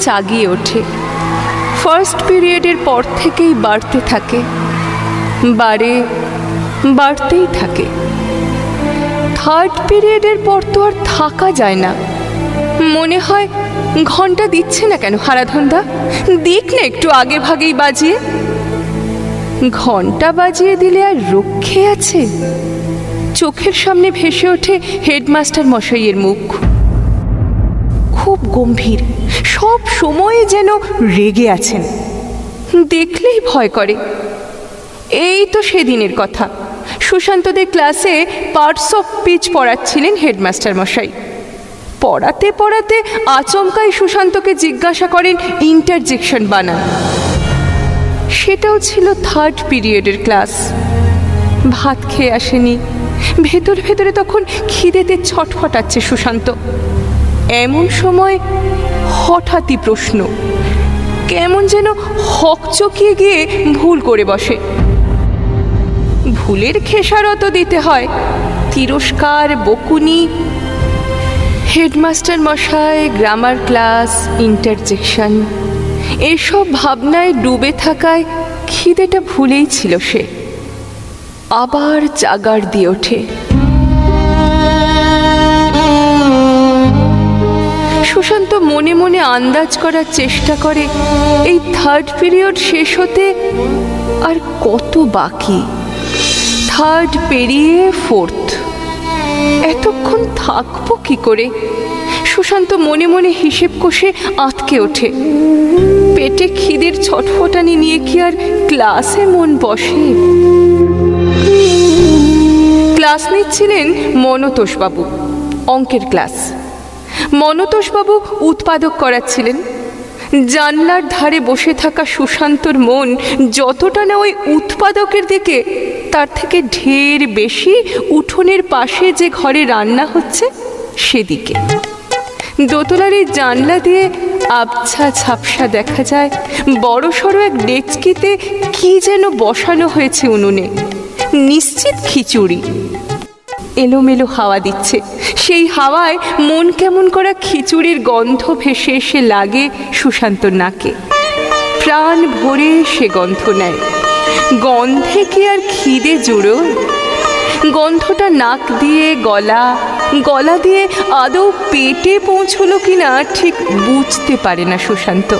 চাগিয়ে ওঠে। ফার্স্ট পিরিয়ডের পর থেকেই বাড়তে থাকে। বাড়ে, বাড়তেই থাকে। থার্ড পিরিয়ডের পর তো আর থাকা যায় না। মনে হয় ঘণ্টা দিচ্ছে না কেন, হারাধন্দা? দিক না একটু আগে ভাগেই বাজিয়ে। ঘণ্টা বাজিয়ে দিলে আর রক্ষে আছে। চোখের সামনে ভেসে ওঠে হেডমাস্টার মশাইয়ের মুখ। খুব গম্ভীর। সব সময়ে যেন রেগে আছেন। দেখলেই ভয় করে। এই তো সেদিনের কথা। সুশান্তদের ক্লাসে পার্টস অফ পিচ পড়াচ্ছিলেন হেডমাস্টার মশাই। পড়াতে পড়াতে আচমকাই সুশান্তকে জিজ্ঞাসা করেন ইন্টারজেকশন বানান। সেটাও ছিল থার্ড পিরিয়ডের ক্লাস। ভাত খেয়ে আসেনি। ভেতর ভেতরে তখন খিদেতে ছটফটাচ্ছে সুশান্ত। এমন সময় হঠাৎই প্রশ্ন, কেমন যেন হকচকিয়ে গিয়ে ভুল করে বসে। ভুলের খেসারত দিতে হয়, তিরস্কার, বকুনি। হেডমাস্টার মশাই, গ্রামার ক্লাস, ইন্টারজেকশন, এসব ভাবনায় ডুবে থাকায় খিদেটা ভুলেই ছিল সে। আবার জাগার দিয়ে ওঠে। সুশান্ত মনে মনে আন্দাজ করার চেষ্টা করে, এই থার্ড পিরিয়ড শেষ হতে আর কত বাকি? থার্ড পেরিয়ে ফোর্থ এতক্ষণ থাকব কি করে? সুশান্ত মনে মনে হিসেব কষে আঁতকে ওঠে। পেটে খিদের ছটফটানি নিয়ে কি আর ক্লাসে মন বসে? ক্লাস নিচ্ছিলেন মনতোষবাবু, অঙ্কের ক্লাস। মনতোষবাবু উৎপাদক করাচ্ছিলেন। জানলার ধারে বসে থাকা সুশান্তর মন যতটা না ওই উৎপাদকের দিকে, তার থেকে ঢের বেশি উঠোনের পাশে যে ঘরে রান্না হচ্ছে, সেদিকে। দোতলার এই জানলা দিয়ে আবছা ঝাপসা দেখা যায় বড় সড়ো এক ডেচকিতে কি যেন বসানো হয়েছে উনুনে। নিশ্চিত খিচুড়ি। এলোমেলো হাওয়া দিচ্ছে। সেই হাওয়ায় মন কেমন করা খিচুড়ির গন্ধ ভেসে এসে লাগে সুশান্তর নাকে। প্রাণ ভরে সে গন্ধ নেয়। গন্ধে কি আর খিদে জুড়ো? গন্ধটা নাক দিয়ে, গলা গলা দিয়ে আদৌ পেটে পৌঁছলো কিনা ঠিক বুঝতে পারে না সুশান্ত।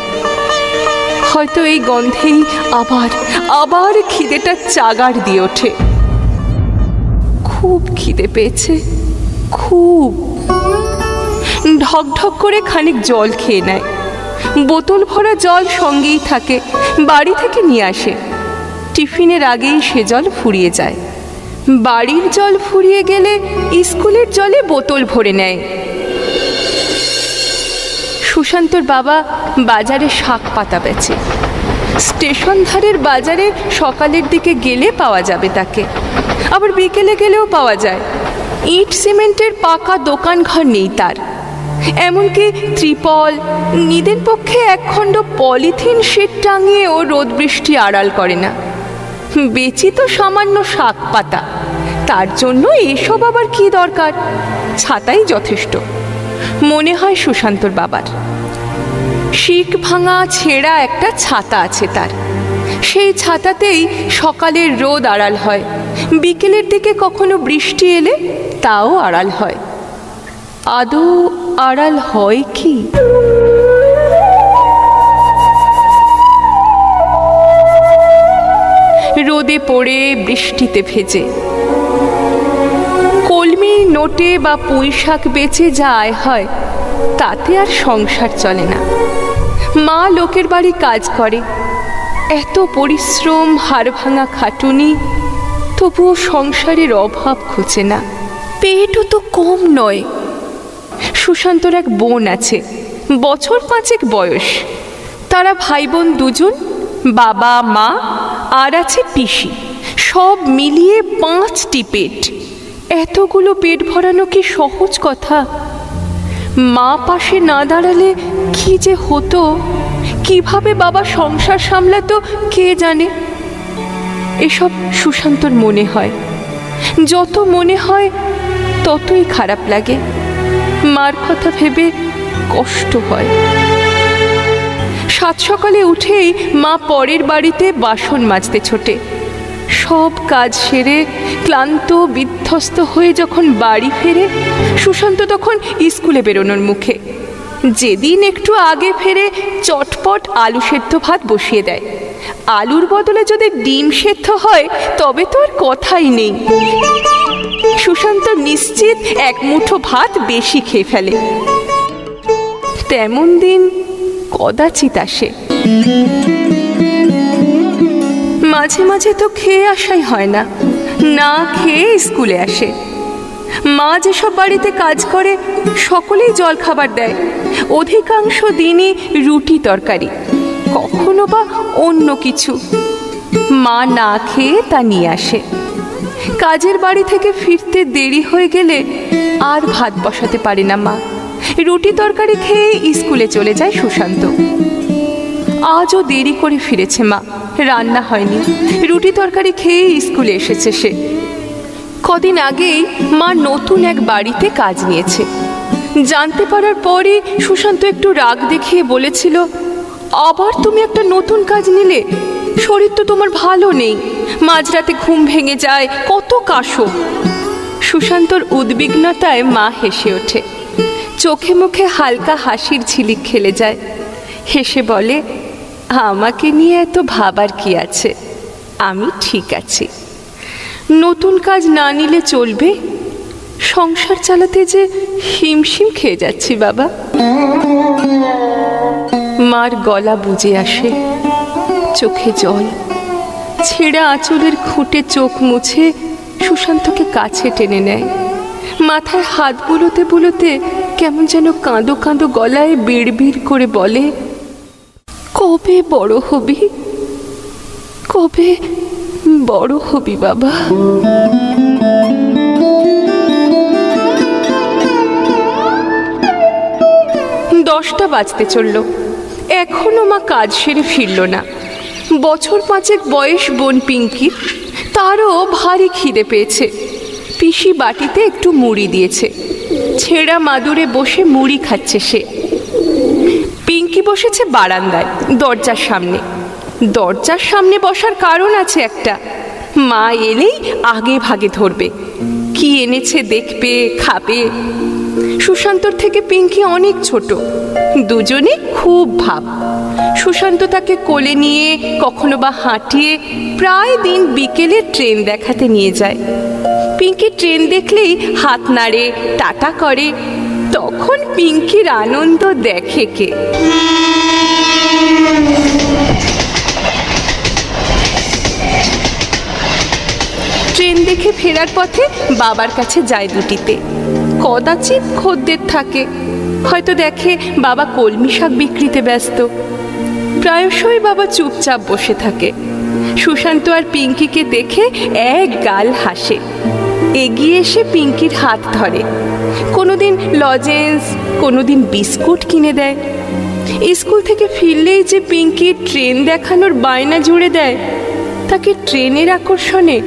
হয়তো এই গন্ধেই আবার আবার খিদেটা চাগার দিয়ে ওঠে। খুব খিদে পেয়েছে, খুব। ঢকঢক করে খানিক জল খেয়ে নেয়। বোতল ভরা জল সঙ্গেই থাকে, বাড়ি থেকে নিয়ে আসে। টিফিনের আগেই সে জল ফুরিয়ে যায়। বাড়ির জল ফুরিয়ে গেলে স্কুলের জলে বোতল ভরে নেয়। সুশান্তর বাবা বাজারে শাক পাতা বেচে। স্টেশন ধারের বাজারে সকালের দিকে গেলে পাওয়া যাবে তাকে। আবার বিকেলে গেলেও পাওয়া যায়। ইট সিমেন্টের পাকা দোকান ঘর নেই তার। এমনকি ত্রিপল, নিদের পক্ষে একখণ্ড পলিথিন শিট টাঙিয়ে ও রোদ বৃষ্টি আড়াল করে না। বেচি তো সামান্য শাক পাতা। তার জন্য এসব আবার কি দরকার? ছাতাই যথেষ্ট। মনে হয় সুশান্তর বাবার। শিক ভাঙা ছেঁড়া একটা ছাতা আছে তার। সেই ছাতাতেই সকালের রোদ আড়াল হয়। বিকেলের দিকে কখনো বৃষ্টি এলে তাও আড়াল হয়। আদৌ আড়াল হয় কি? রোদে পড়ে বৃষ্টিতে ভেজে। কলমি, নোটে বা পুঁই বেচে যা আয় হয়, তাতে আর সংসার চলে না। মা লোকের বাড়ি কাজ করে। এত পরিশ্রম হাড় ভাঙা খাটুনি, তবুও সংসারের অভাব খুঁজে না। পেটও তো কম নয়। সুশান্তর এক বোন আছে, বছর পাঁচেক বয়স। তারা ভাই বোন দুজন, বাবা, মা, আর আছে পিসি। সব মিলিয়ে পাঁচটি পেট। এতগুলো পেট ভরানো কি সহজ কথা? মা পাশে না দাঁড়ালে কি যে হতো? কীভাবে বাবা সংসার সামলাতো কে জানে? এসব সুশান্তর মনে হয়। যত মনে হয়, ততই খারাপ লাগে। মার কথা ভেবে কষ্ট হয়। সাত সকালে উঠেই মা পরের বাড়িতে বাসন মাজতে ছোটে। সব কাজ সেরে ক্লান্ত, বিধ্বস্ত হয়ে যখন বাড়ি ফেরে, সুশান্ত তখন স্কুলে বেরোনোর মুখে। যেদিন একটু আগে ফেরে চটপট আলু সেদ্ধ ভাত বসিয়ে দেয়। আলুর বদলে যদি ডিম সেদ্ধ হয়, তবে তো আর কথাই নেই। সুশান্ত নিশ্চিত এক মুঠো ভাত বেশি খেয়ে ফেলে। তেমন দিন কদাচিৎ আসে। মাঝে মাঝে তো খেয়ে আসাই হয় না। না খেয়ে স্কুলে আসে। মা যেসব বাড়িতে কাজ করে, সকলেই জল খাবার দেয়। অধিকাংশ দিনই রুটি তরকারি, কখনো বা অন্য কিছু। মা না খেয়ে তা নিয়ে আসে। কাজের বাড়ি থেকে ফিরতে দেরি হয়ে গেলে আর ভাত বসাতে পারে না মা। রুটি তরকারি খেয়ে স্কুলে চলে যায় সুশান্ত। আজও দেরি করে ফিরেছে মা। রান্না হয়নি। রুটি তরকারি খেয়ে স্কুলে এসেছে সে। কদিন আগেই মা নতুন এক বাড়িতে কাজ নিয়েছে। জানতে পারার পরে সুশান্ত একটু রাগ দেখিয়ে বলেছিল, আবার তুমি একটা নতুন কাজ নিলে? শরীর তো তোমার ভালো নেই। মাঝরাতে ঘুম ভেঙে যায়, কত কাশো। সুশান্তর উদ্বিগ্নতায় মা হেসে ওঠে। চোখে মুখে হালকা হাসির ঝিলিক খেলে যায়। হেসে বলে আমাকে নিয়ে এত ভাবার কি আছে? আমি ঠিক আছি। নতুন কাজ না নিলে চলবে? সংসার চালাতে যে হিমশিম খেয়ে যাচ্ছি, বাবা। মার গলা বুঝে আসে। চোখে জল। ছেঁড়া আঁচলের খুঁটে চোখ মুছে সুশান্তকে কাছে টেনে নেয়। মাথায় হাত বুলোতে বুলোতে কেমন যেন কাঁদো কাঁদো গলায় বিড় বিড় করে বলে কবে বড় হবি? কবে বড় হবি বাবা? দশটা বাজতে চলল। এখনও মা কাজ সেরে ফিরল না। বছর পাঁচেক বয়স বোন পিঙ্কি, তারও ভারী খিদে পেয়েছে। পিসি বাটিতে একটু মুড়ি দিয়েছে। ছেঁড়া মাদুরে বসে মুড়ি খাচ্ছে সে। বসেছে বারান্দায়, দরজার সামনে। দরজার সামনে বসার কারণ আছে একটা। মা এলেই আগে ভাগে ধরবে। কি এনেছে দেখবে, খাবে। সুশান্তর থেকে পিঙ্কি অনেক ছোট। দুজনে খুব ভাব। সুশান্ত তাকে কোলে নিয়ে, কখনো বা হাঁটিয়ে প্রায় দিন বিকেলে ট্রেন দেখাতে নিয়ে যায়। পিঙ্কি ট্রেন দেখলেই হাত নাড়ে, টাটা করে। তখন পিঙ্কির আনন্দ দেখে কে। ট্রেন দেখে ফেরার পথে বাবার কাছে যায় দুটিতে। কদাচিৎ খদ্দের থাকে। হয়তো দেখে বাবা কলমি শাক বিক্রিতে ব্যস্ত। প্রায়শই বাবা চুপচাপ বসে থাকে। সুশান্ত আর পিঙ্কিকে দেখে এক গাল হাসে। এগিয়ে এসে পিঙ্কির হাত ধরে। কোনোদিন লজেন্স, কোনোদিন বিস্কুট কিনে দেয়। স্কুল থেকে ফিরলেই যে পিঙ্কি ট্রেন দেখানোর বায়না জুড়ে দেয়, তাকে ট্রেনের আকর্ষণে,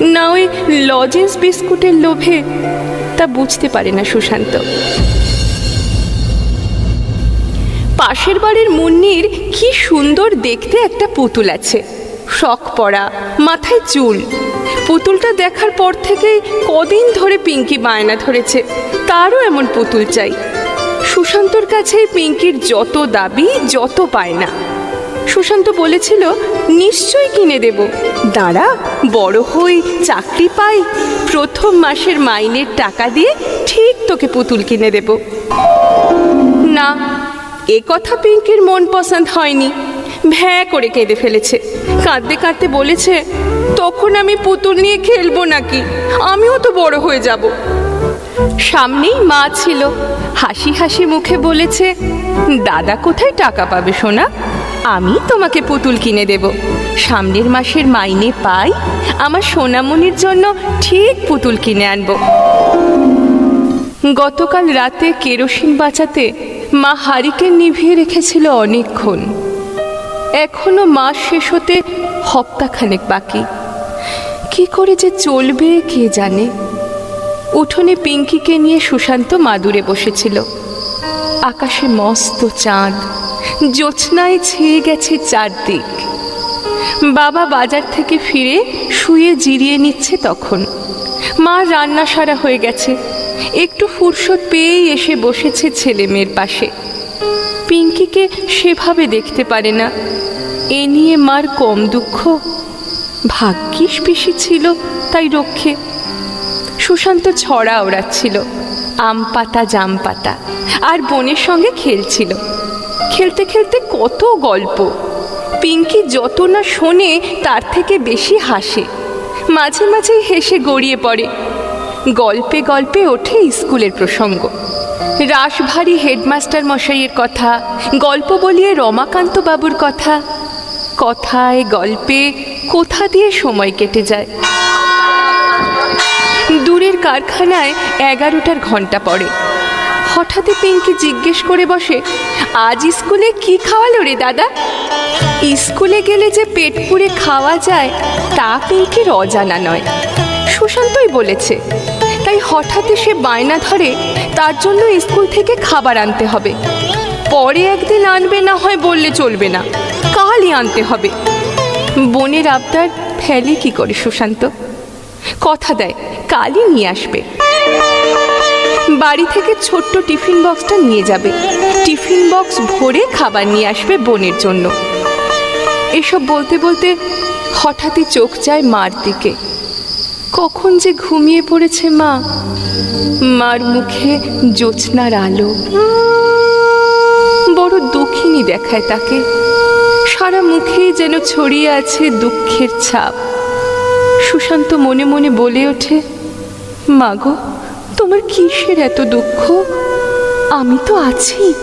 না ওই লজেন্স বিস্কুটের লোভে, তা বুঝতে পারে না সুশান্ত। পাশের বাড়ির মুন্নির কি সুন্দর দেখতে একটা পুতুল আছে। শখ পড়া, মাথায় চুল। পুতুলটা দেখার পর থেকেই কদিন ধরে পিঙ্কি বায়না ধরেছে। তারও এমন পুতুল চাই। সুশান্তর কাছে পিঙ্কির যত দাবি, যত পায় না সুশান্ত বলেছিল, নিশ্চয়ই কিনে দেব। দাঁড়া, বড় হই, চাকরি পাই, প্রথম মাসের মাইনের টাকা দিয়ে ঠিক তোকে পুতুল কিনে দেব। না, এ কথা পিঙ্কির মন পছন্দ হয়নি। ভ্যাঁ করে কেঁদে ফেলেছে। কাঁদতে কাঁদতে বলেছে, তখন আমি পুতুল নিয়ে খেলব নাকি? আমিও তো বড় হয়ে যাব। সামনেই মা ছিল। হাসি হাসি মুখে বলেছে, দাদা কোথায় টাকা পাবে সোনা? আমি তোমাকে পুতুল কিনে দেব। সামনের মাসের মাইনে পাই, আমার সোনামণির জন্য ঠিক পুতুল কিনে আনব। গতকাল রাতে কেরোসিন বাঁচাতে মা হারিকেন নিভিয়ে রেখেছিল অনেকক্ষণ। এখনও মাস শেষ হতে হপ্তাখানেক বাকি। কি করে যে চলবে কে জানে? উঠোনে পিঙ্কিকে নিয়ে সুশান্ত মাদুরে বসেছিল। আকাশে মস্ত চাঁদ, জ্যোৎস্নায় ছেয়ে গেছে চারদিক। বাবা বাজার থেকে ফিরে শুয়ে জিরিয়ে নিচ্ছে তখন। মা রান্না সারা হয়ে গেছে। একটু ফুরসত পেয়েই এসে বসেছে ছেলে মেয়ের পাশে। পিঙ্কিকে সেভাবে দেখতে পারে না। এ নিয়ে মার কম দুঃখ। ভাগ্যিস পিসি ছিল তাই রক্ষে। সুশান্ত ছড়া ওড়াচ্ছিল। আম পাতা, জাম পাতা। আর বোনের সঙ্গে খেলছিল। খেলতে খেলতে কত গল্প। পিঙ্কি যত না শোনে, তার থেকে বেশি হাসে। মাঝে মাঝেই হেসে গড়িয়ে পড়ে। গল্পে গল্পে ওঠে স্কুলের প্রসঙ্গ। রাসভারী হেডমাস্টার মশাইয়ের কথা, গল্প বলিয়ে রমাকান্ত বাবুর কথা। কথায়, গল্পে কোথা দিয়ে সময় কেটে যায়? কারখানায় এগারোটার ঘণ্টা পড়ে। হঠাৎই পিঙ্কি জিজ্ঞেস করে বসে, আজ স্কুলে কি খাওয়ালো রে দাদা? স্কুলে গেলে যে পেট পুড়ে খাওয়া যায়, তা পিঙ্কির অজানা নয়। সুশান্তই বলেছে, তাই হঠাৎ সে বায়না ধরে, তার জন্য স্কুল থেকে খাবার আনতে হবে। পরে একদিন আনবে না হয় বললে চলবে না, কালই আনতে হবে। বোনের আবদার ফেলে কি করে সুশান্ত? কথা দেয়, কালই নিয়ে আসবে। বাড়ি থেকে ছোট্ট টিফিন বক্সটা নিয়ে যাবে। টিফিন বক্স ভরে খাবার নিয়ে আসবে বোনের জন্য। এসব বলতে বলতে হঠাৎই চোখ যায় মার দিকে। কখন যে ঘুমিয়ে পড়েছে মা। মার মুখে জ্যোৎস্নার আলো। বড় দুঃখিনী দেখায় তাকে। সারা মুখেই যেন ছড়িয়ে আছে দুঃখের ছাপ। সুশান্ত মনে মনে বলে ওঠে, মাগো, তোমার কিসের এত দুঃখ? আমি তো আছি।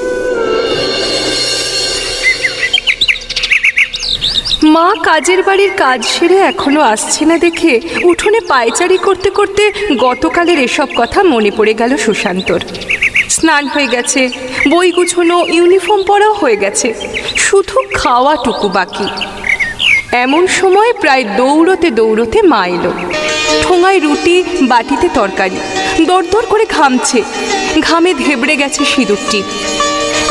মা কাজের বাড়ির কাজ সেরে এখনও আসছে না দেখে উঠোনে পায়চারি করতে করতে গতকালের এসব কথা মনে পড়ে গেল সুশান্তর। স্নান হয়ে গেছে, বই গুছোনো, ইউনিফর্ম পরাও হয়ে গেছে, শুধু খাওয়াটুকু বাকি। এমন সময় প্রায় দৌড়তে দৌড়তে মা এলো। ঠোঙায় রুটি, বাটিতে তরকারি, দরদর করে ঘামছে। ঘামে ধেবড়ে গেছে সিঁদুরটি।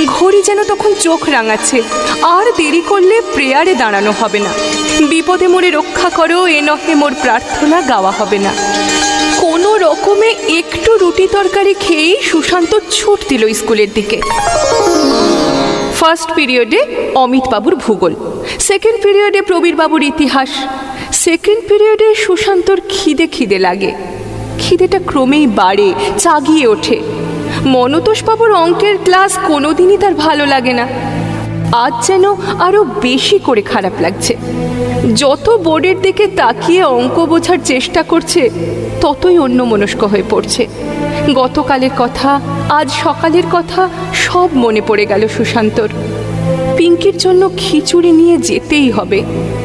ঘড়ি যেন তখন চোখ রাঙাচ্ছে। আর দেরি করলে প্রেয়ারে দাঁড়ানো হবে না। বিপদে মোরে রক্ষা করো, এ নহে মোর প্রার্থনা, গাওয়া হবে না। কোনো রকমে একটু রুটি তরকারি খেয়েই সুশান্ত ছুট দিল স্কুলের দিকে। ফার্স্ট পিরিয়ডে অমিত বাবুর ভূগোল। সেকেন্ড পিরিয়ডে প্রবীর বাবুর ইতিহাস। সেকেন্ড পিরিয়ডে সুশান্তর খিদে খিদে লাগে। খিদেটা ক্রমেই বাড়ে চাগিয়ে ওঠে। মনতোষবাবুর অঙ্কের ক্লাস কোনোদিনই তার ভালো লাগে না। আজ যেন আরও বেশি করে খারাপ লাগছে। যত বোর্ডের দিকে তাকিয়ে অঙ্ক বোঝার চেষ্টা করছে, ততই অন্যমনস্ক হয়ে পড়ছে। গতকালের কথা, আজ সকালের কথা সব মনে পড়ে গেল সুশান্তর। পিঙ্কির জন্য খিচুড়ি নিয়ে যেতেই হবে,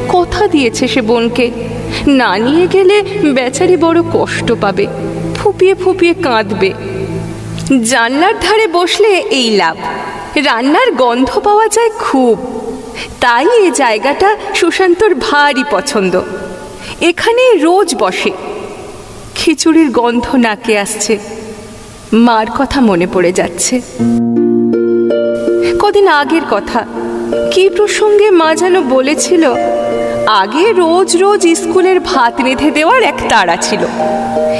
কথা দিয়েছে সে বোনকে। না নিয়ে গেলে বেচারি বড় কষ্ট পাবে, ফুপিয়ে ফুপিয়ে কাঁদবে। জানলার ধারে বসলে এই লাভ, রান্নার গন্ধ পাওয়া যায় খুব। তাই এ জায়গাটা সুশান্তর ভারী পছন্দ। এখানে রোজ বসে। খিচুড়ির গন্ধ নাকে আসছে। মার কথা মনে পড়ে যাচ্ছে। কদিন আগের কথা। কি প্রসঙ্গে মা যেন বলেছিল, আগে রোজ রোজ স্কুলের ভাত রেঁধে দেওয়ার এক তাড়া ছিল।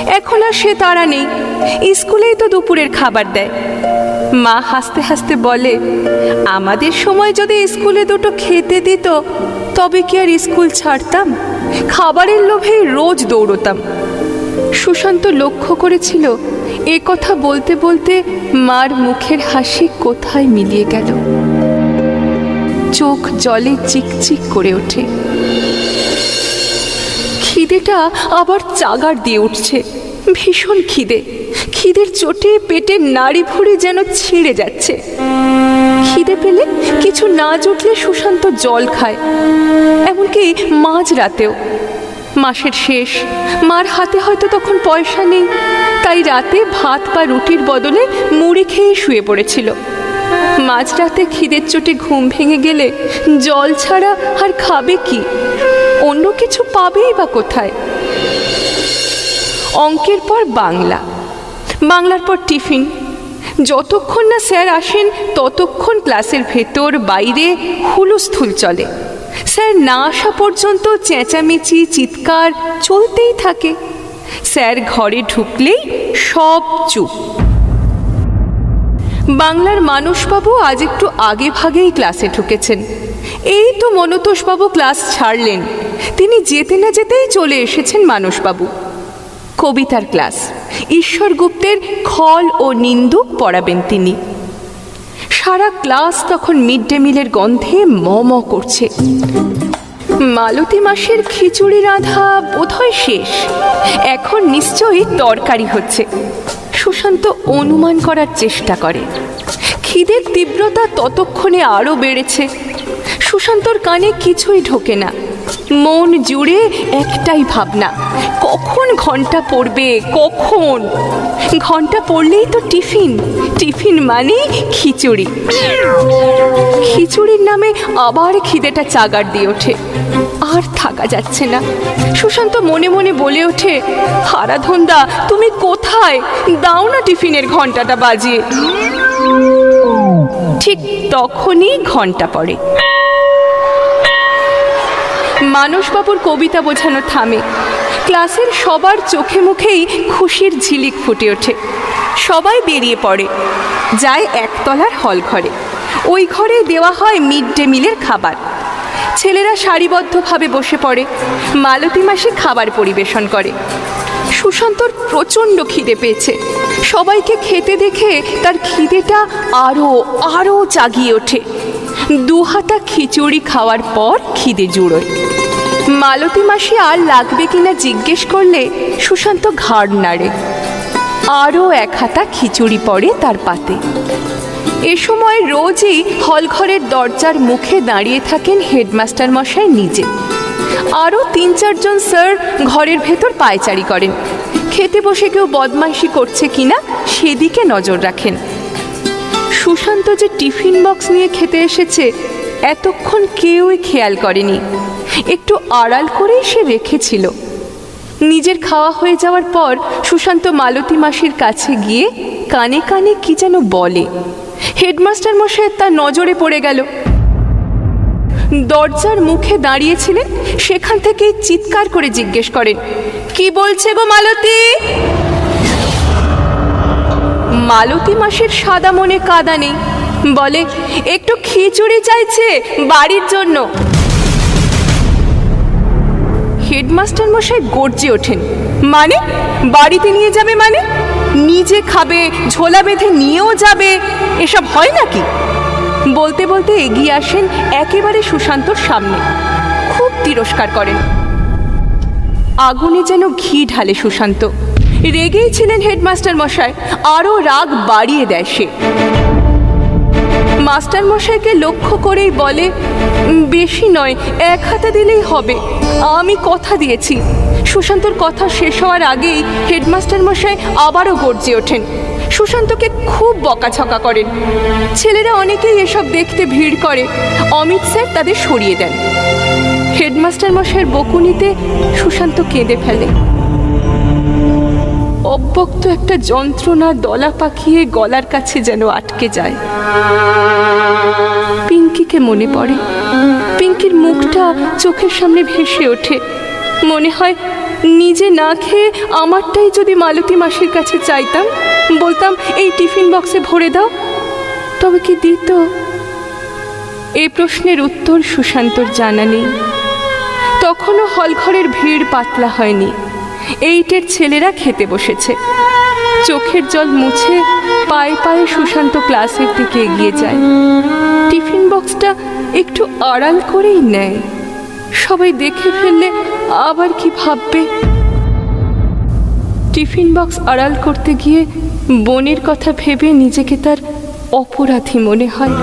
এখন আর সে তাড়া নেই। স্কুলেই তো দুপুরের খাবার দেয়। মা হাসতে হাসতে বলে, আমাদের সময় যদি স্কুলে দুটো খেতে দিত, তবে কি আর স্কুল ছাড়তাম? খাবারের লোভেই রোজ দৌড়তাম। সুশান্ত লক্ষ্য করেছিল এ কথা বলতে বলতে মার মুখের হাসি কোথায় মিলিয়ে গেল? চোখ জলে চিকচিক করে ওঠে। খিদেটা আবার চাগার দিয়ে উঠছে। ভীষণ খিদে। খিদের চোটে পেটের নাড়ি ভুড়ি যেন ছিঁড়ে যাচ্ছে। খিদে পেলে কিছু না জুটলে সুশান্ত জল খায়। এমনকি মাঝ রাতেও মাসের শেষ। মার হাতে হয়তো তখন পয়সা নেই। তাই রাতে ভাত বা রুটির বদলে মুড়ি খেয়ে শুয়ে পড়েছিল। মাঝরাতে খিদের চোটে ঘুম ভেঙে গেলে জল ছাড়া আর খাবে কি? অন্য কিছু পাবেই বা কোথায়? অঙ্কের পর বাংলা। বাংলার পর টিফিন। যতক্ষণ না স্যার আসেন, ততক্ষণ ক্লাসের ভেতর, বাইরে হুলস্থুল চলে। স্যার, না আসা পর্যন্ত চেঁচামেচি, চিৎকার চলতেই থাকে। স্যার, ঘরে ঢুকলেই সব চুপ। বাংলার মানসবাবু আজ একটু আগে ভাগেই ক্লাসে ঢুকেছেন। এই তো মনতোষবাবু ক্লাস ছাড়লেন। তিনি যেতে না যেতেই চলে এসেছেন মানসবাবু কবিতার ক্লাস। ঈশ্বর গুপ্তের খল ও নিন্দুক পড়াবেন তিনি। সারা ক্লাস তখন মিড ডে মিলের গন্ধে ম ম করছে। মালতী মাসের খিচুড়ি রাধা বোধহয় শেষ। এখন নিশ্চয়ই তরকারি হচ্ছে। সুশান্ত অনুমান করার চেষ্টা করে। খিদের তীব্রতা ততক্ষণে আরও বেড়েছে। সুশান্তর কানে কিছুই ঢোকে না। মন জুড়ে একটাই ভাবনা, কখন ঘণ্টা পড়বে, কখন? ঘণ্টা পড়লেই তো টিফিন টিফিন মানে খিচুড়ি। খিচুড়ির নামে আবার খিদেটা চাগার দিয়ে ওঠে, আর থাকা যাচ্ছে না। সুশান্ত মনে মনে বলে ওঠে, হারাধন্দা, তুমি কোথায়? দাও না টিফিনের ঘন্টাটা বাজিয়ে। ঠিক তখনই ঘণ্টা পড়ে। মানসবাবুর কবিতা বোঝানো থামে। ক্লাসের সবার চোখে মুখেই খুশির ঝিলিক ফুটে ওঠে। সবাই বেরিয়ে পড়ে। যায় একতলার হল ঘরে। ওই ঘরে দেওয়া হয় মিড ডে মিলের খাবার। ছেলেরা সারিবদ্ধভাবে বসে পড়ে। মালতী মাসে খাবার পরিবেশন করে। সুশান্তর প্রচণ্ড খিদে পেয়েছে। সবাইকে খেতে দেখে তার খিদেটা আরও আরও জাগিয়ে ওঠে। দু হাতা খিচুড়ি খাওয়ার পর খিদে জুড়োয়। মালতী মাসি আর লাগবে কিনা জিজ্ঞেস করলে সুশান্ত ঘাড় নাড়ে। আরও এক হাতা খিচুড়ি পড়ে তার পাতে। এ সময় রোজই হলঘরের দরজার মুখে দাঁড়িয়ে থাকেন হেডমাস্টার মশাই নিজে। আরও তিন চারজন স্যার ঘরের ভেতর পায়চারি করেন। খেতে বসে কেউ বদমাইশি করছে কিনা সেদিকে নজর রাখেন। সুশান্ত যে টিফিন বক্স নিয়ে খেতে এসেছে, এতক্ষণ কেউই খেয়াল করেনি। একটু আড়াল করেই সে রেখেছিল। নিজের খাওয়া হয়ে যাওয়ার পর সুশান্ত মালতী মাসির কাছে গিয়ে কানে কানে কি যেন বলে। হেডমাস্টার মশাই তার নজরে পড়ে গেল। দরজার মুখে দাঁড়িয়েছিলেন, সেখান থেকেই চিৎকার করে জিজ্ঞেস করেন, কি বলছে গো মালতী? মালতী মাসের সাদা মনে কাদা নেই। বলে, একটু খিচুড়ি চাইছে বাড়ির জন্য। হেডমাস্টার মশাই গর্জে ওঠেন। মানে? বাড়িতে নিয়ে যাবে মানে? নিজে খাবে, ঝোলা বেঁধে নিয়েও যাবে, এসব হয় নাকি? বলতে বলতে এগিয়ে আসেন একেবারে সুশান্তর সামনে। খুব তিরস্কার করেন। আগুনে যেন ঘি ঢালে সুশান্ত। রেগেই ছিলেন হেডমাস্টার মশাই। আরও রাগ বাড়িয়ে দেয় সে। মাস্টার মশাইকে লক্ষ্য করেই বলে বেশি নয়, এক হাতে দিলেই হবে। আমি কথা দিয়েছি। সুশান্তর কথা শেষ হওয়ার আগেই হেডমাস্টার মশাই আবারও গর্জে ওঠেন। সুশান্তকে খুব বকাঝকা করেন। ছেলেরা অনেকেই এসব দেখতে ভিড় করে। অমিত স্যার তাদের সরিয়ে দেন। হেডমাস্টার মশাইয়ের বকুনিতে সুশান্ত কেঁদে ফেলে। অব্যক্ত একটা যন্ত্রণা দলা পাকিয়ে গলার কাছে যেন আটকে যায়। পিঙ্কিকে মনে পড়ে। পিঙ্কির মুখটা চোখের সামনে ভেসে ওঠে। মনে হয়, নিজে না খেয়ে আমারটাই যদি মালতী মাসির কাছে চাইতাম, বলতাম, এই টিফিন বক্সে ভরে দাও। তবে কি দিত? এ প্রশ্নের উত্তর সুশান্তর জানা নেই। তখনও হলঘরের ভিড় পাতলা হয়নি। এইটের ছেলেরা খেতে বসেছে। চোখের জল মুছে পায়ে পায়ে সুশান্ত ক্লাসের দিকে এগিয়ে যায়। টিফিন বক্সটা একটু আড়াল করেই নেয়। সবাই দেখে ফেললে আবার কি ভাববে? টিফিন বক্স আড়াল করতে গিয়ে বোনের কথা ভেবে নিজেকে তার অপরাধী মনে হয়।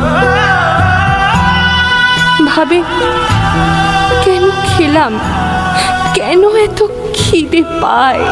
ভাবে, কেন খেলাম? কেন এত খিদে পায়।